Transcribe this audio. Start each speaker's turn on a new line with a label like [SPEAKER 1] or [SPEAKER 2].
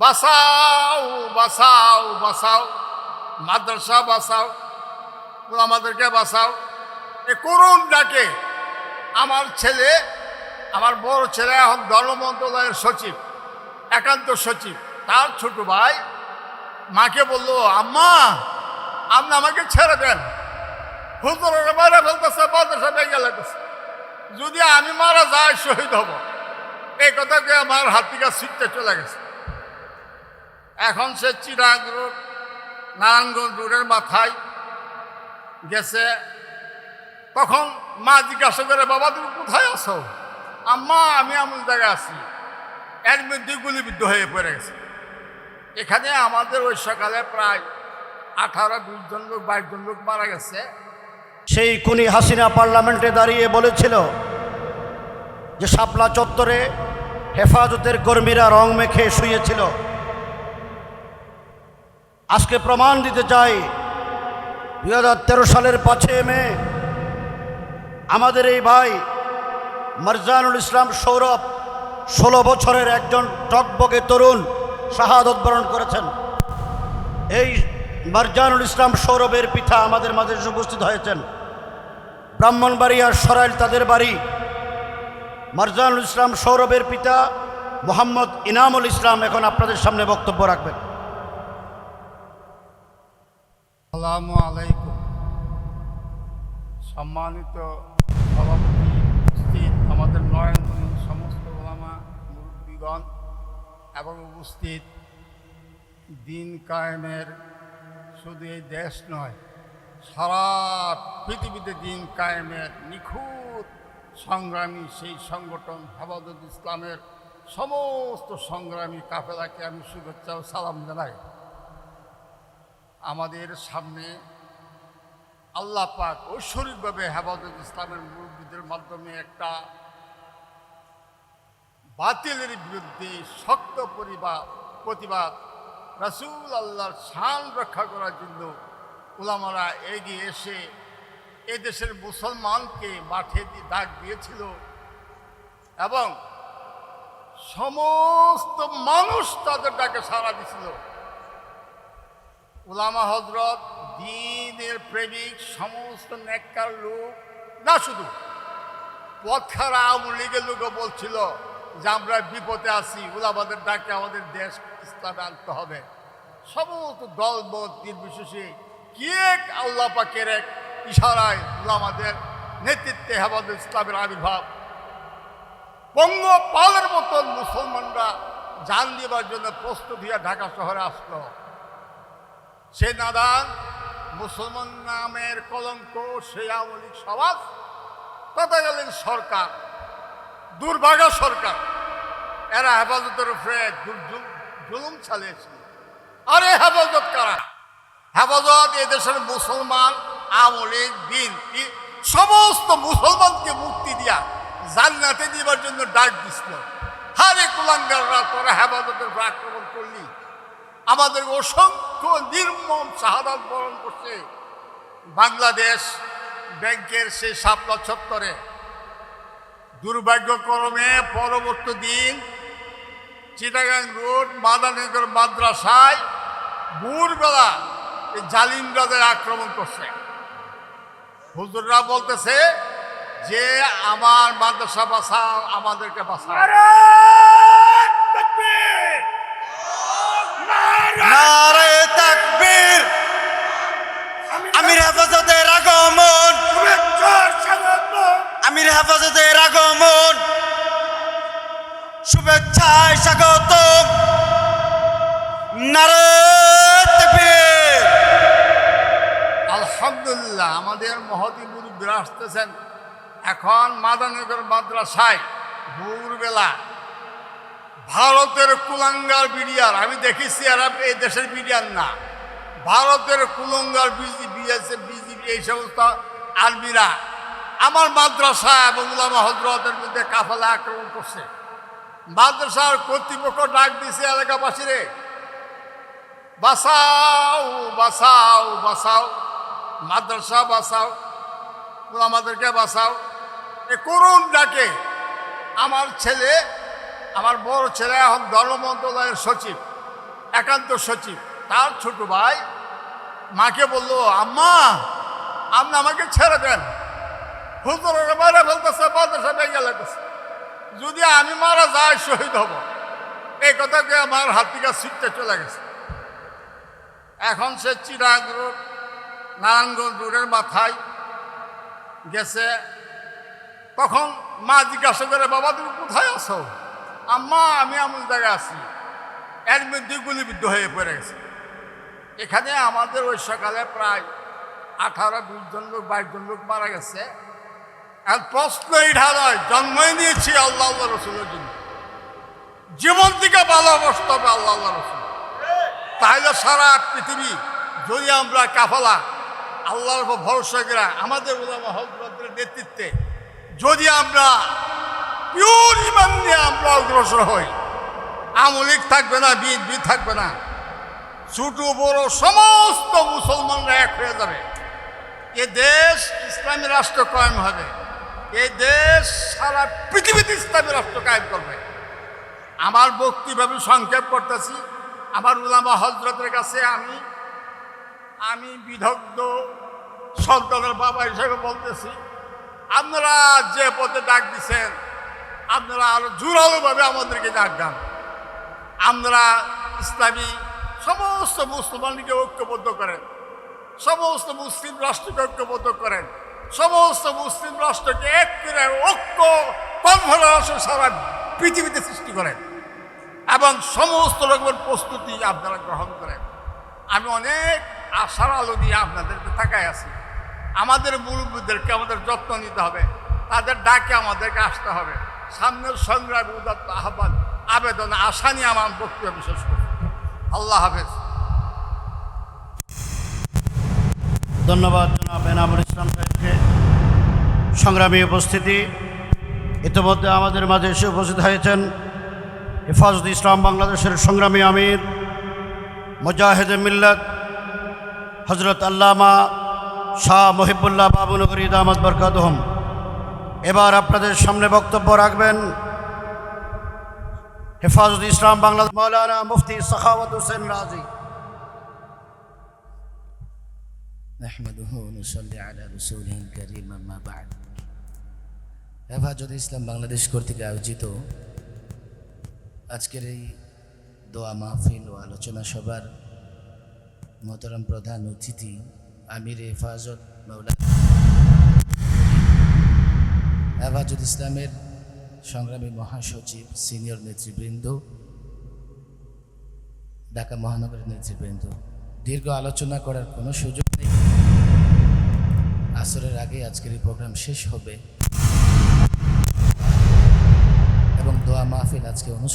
[SPEAKER 1] বাসাও বাসাও বাসাও। মাদ্রাসা বাসাও আমাদেরকে বাসাও। এ করুন ডাকে আমার ছেলে, আমার বড় ছেলে এখন ধর্ম মন্ত্রণালয়ের সচিব, একান্ত সচিব। তার ছোট ভাই মাকে বলল, আম্মা, আপনি আমাকে ছেড়ে দেন। হুজুরের মারা ফেলতেছে, মাদ্রাসা ভেঙে লাগতেছে। যদি আমি মারা যাই, শহীদ হব। এই কথাকে আমার হাত থেকে ছিটতে চলে গেছে। এখন সে চিরাগ রোড নারায়ণগঞ্জ রোডের মাথায় গেছে। তখন মা জিজ্ঞাসা করে, বাবা, তুমি কোথায় আছো? আম্মা, আমি এমন জায়গায় আছি। এর মধ্যে গুলিবিদ্ধ হয়ে পড়ে গেছে। এখানে আমাদের ওই সকালে প্রায় আঠারো, বিশ জন লোক, বাইশ জন লোক মারা গেছে।
[SPEAKER 2] সেই কুনি হাসিনা পার্লামেন্টে দাঁড়িয়ে বলেছিল যে, শাপলা চত্বরে হেফাজতের কর্মীরা রং মেখে শুয়েছিল। আজকে প্রমাণ দিতে চাই। দুই হাজার তেরো সালের পাঁচে মে আমাদের এই ভাই মারজানুল ইসলাম সৌরভ ষোলো বছরের একজন টকবকে তরুণ শাহাদত বরণ করেছেন। এই মারজানুল ইসলাম সৌরভের পিতা আমাদের মাঝে উপস্থিত হয়েছেন। ব্রাহ্মণবাড়িয়ার সরাইল তাদের বাড়ি। মারজানুল ইসলাম সৌরভের পিতা মোহাম্মদ ইনামুল ইসলাম এখন আপনাদের সামনে বক্তব্য রাখবেন।
[SPEAKER 1] আসসালামু আলাইকুম। সম্মানিত সভাপতি আমাদের নয়নমণি সমস্ত ওলামা মুরব্বীগণ এবং উপস্থিত দিন কায়েমের শুধু এই দেশ নয়, সারা পৃথিবীতে দিন কায়েমের নিখুঁত সংগ্রামী সেই সংগঠন হেফাজত ইসলামের সমস্ত সংগ্রামী কাফেলাকে আমি শুভেচ্ছা ও সালাম জানাই। আমাদের সামনে আল্লাহ পাক ঐশ্বরিকভাবে হেফাজত ইসলামের মুরব্বীদের মাধ্যমে একটা বাতিলের বিরুদ্ধে শক্ত পরিবাদ প্রতিবাদ, রাসুল আল্লাহর শান রক্ষা করার জন্য ওলামারা এগিয়ে এসে এদেশের মুসলমানকে মাঠে ডাক দিয়েছিল এবং সমস্ত মানুষ তাদের ডাকে সাড়া দিছিল। উলামা হজরত দিনের প্রেমিক, সমস্ত নেককার লোক, না শুধু পথখারা আওয়ামী লীগের লোকও বলছিল যে আমরা বিপদে আছি, উলামাদের ডাকে আমাদের দেশ ইসলামে আনতে হবে। সমস্ত দল মত নির্বিশেষে কি এক আল্লাহ পাকের এক ইশারায় উলামাদের নেতৃত্বে হেফাজত ইসলামের আবির্ভাব। পঙ্গপালের মতন মুসলমানরা জান দেবার জন্য প্রস্তুত হইয়া ঢাকা শহরে আসলো। সে নাদান মুসলমান নামের কলঙ্ক, সে আওয়ামী সমাজ তথাকালীন সরকার, দুর্ভাগা সরকার। এরা হেফাজতের উপরে জুলুম চালিয়েছিল। আরে হেফাজত কারা? হেফাজত এদেশের মুসলমান, আওয়ামী বিএনপি, সমস্ত মুসলমানকে মুক্তি দিয়া জান্নাতে দিবার জন্য ডাক দিছিল। হারে কুলাঙ্গাররা তোরা হেফাজতের উপর আক্রমণ করলি। আমাদের অসংখ্য নির্মম শাহাদাত বরণ করছে। বাংলাদেশ ব্যাংকের সেই শাপলা চত্বরে। দুর্ভাগ্যক্রমে পরবর্তী দিন চিটাগাং রোড মাদানগর মাদ্রাসায় ভোরবেলা এই জালিমরাদের আক্রমণ করছে। হুজুররা বলতেছে যে, আমার মাদ্রাসা বাঁচাও, আমাদেরকে বাঁচাও।
[SPEAKER 3] নারে তাকবীর। আমির হেফাজতের আগমন। আমির হেফাজতের আগমন। শুভেচ্ছায় স্বাগত
[SPEAKER 1] আলহামদুলিল্লাহ, আমাদের মহতি মুরব্বীরা আসতেছেন। এখন মাদানগর মাদ্রাসায় ভোরবেলা ভারতের কুলাঙ্গার বিডিয়ার আমি দেখেছি এরা এই দেশের বিডিয়ার না। ভারতের কুলঙ্গার বিজি, বিএসএ, বিজিবি, এই সমস্ত আর্মিরা আমার মাদ্রাসা এবং উলামা হজরতের মধ্যে কাফালা আক্রমণ করছে। মাদ্রাসার কর্তৃপক্ষ ডাক দিছে এলাকাবাসীরে বাসাও বাসাও বাসাও মাদ্রাসা বাঁচাও আমাদেরকে বাসাও এ করুন ডাকে। আমার ছেলে আমার বড় ছেলে এখন ধর্ম মন্ত্রণালয়ের সচিব, একান্ত সচিব। তার ছোট ভাই মাকে বলল, আম্মা, আপনি আমাকে ছেড়ে দেন। হুজুরের মারা ফেলতেছে বাতাসে ভেঙে লাগতেছে। যদি আমি মারা যাই, শহীদ হব। এই কথাকে আমার হাত থেকে ছিটতে চলে গেছে। এখন সে চিরাগ রোড, নারায়ণগঞ্জ রোডের মাথায় গেছে। তখন মা জিজ্ঞাসা করে, বাবা, তুমি কোথায় আছো? আম্মা, আমি এমন জায়গায় আছি। এর মধ্যে গুলিবিদ্ধ হয়ে পড়ে গেছে। এখানে আমাদের ওই সকালে প্রায় আঠারো, বিশ জন লোক, বাইশ জন লোক মারা গেছে। আর প্রশ্ন এটা নয় জন্মই নিয়েছি আল্লাহ রসুলের জন্য। জীবন থেকে ভালোবাসতে হবে আল্লাহ রসুল। তাহলে সারা পৃথিবী যদি আমরা কাফালা, আল্লাহর ভরসা করা আমাদের ওলামা হজরতের নেতৃত্বে যদি আমরা পিওর ইমান নিয়ে আমরা অগ্রসর হই। আমলিক থাকবে না, বিএনপি থাকবে না। ছোট, বড়, সমস্ত মুসলমানরা এক হয়ে যাবে। এ দেশ ইসলামী রাষ্ট্র কায়েম হবে। এ দেশ সারা পৃথিবীতে ইসলামী রাষ্ট্র কায়েম করবে। আমার আমি সংক্ষেপ করতেছি। আমার উলামা হজরতের কাছে আমি আমি বিদগ্ধ সন্তানের বাবা হিসেবে বলতেছি, আপনারা যে পথে ডাক দিচ্ছেন আপনারা আরও জোরালোভাবে আমাদেরকে ডাক দেন। আমরা ইসলামী সমস্ত মুসলমানকে ঐক্যবদ্ধ করেন। সমস্ত মুসলিম রাষ্ট্রকে ঐক্যবদ্ধ করেন। সমস্ত মুসলিম রাষ্ট্রকে এক করে ঐক্য কনফারেন্স সারা পৃথিবীতে সৃষ্টি করেন। এবং সমস্ত রকমের প্রস্তুতি আপনারা গ্রহণ করেন। আমি অনেক আশার আলো দিয়ে আপনাদেরকে থাকায় আছি। আমাদের মুরব্বীদেরকে আমাদের যত্ন নিতে হবে। তাদের ডাকে আমাদেরকে আসতে হবে। সামনের সংগ্রাম উদাত্ত আহ্বান, আবেদন, আশা নিয়ে আমার বক্তব্য বিশেষ করি আল্লাহ হাফেজ।
[SPEAKER 2] ধন্যবাদ জনাব এনামুল ইসলাম সাহেবকে। সংগ্রামী উপস্থিতি, ইতিমধ্যে আমাদের মাঝে এসে উপস্থিত হয়েছেন হেফাজত ইসলাম বাংলাদেশের সংগ্রামী আমির মুজাহিদ মিল্লত হজরত আল্লামা শাহ মহিবুল্লাহ বাবুনগরী দামাদ বরকাতহম। এবার আপনাদের সামনে বক্তব্য রাখবেন হেফাজত ইসলাম বাংলাদেশ মৌলানা মুফতি সাখাওয়াত হোসেন রাজি
[SPEAKER 4] نحمده ونصلي على رسوله الكريم أما بعد হেফাজত ইসলাম বাংলাদেশ কর্তৃক আয়োজিত আজকের এই দোয়া মাহফিল ও আলোচনা সভার মোহতারাম প্রধান অতিথি আমির হেফাজত মৌলা এভাজুল ইসলামের সংগ্রামী মহাসচিব, সিনিয়র নেতৃবৃন্দ, ঢাকা মহানগরের নেতৃবৃন্দ। দীর্ঘ আলোচনা করার কোনো সুযোগ নেই। আসরের আগে আজকের এই প্রোগ্রাম শেষ হবে। এবং দোয়া মাহফিল আজকে অনুষ্ঠান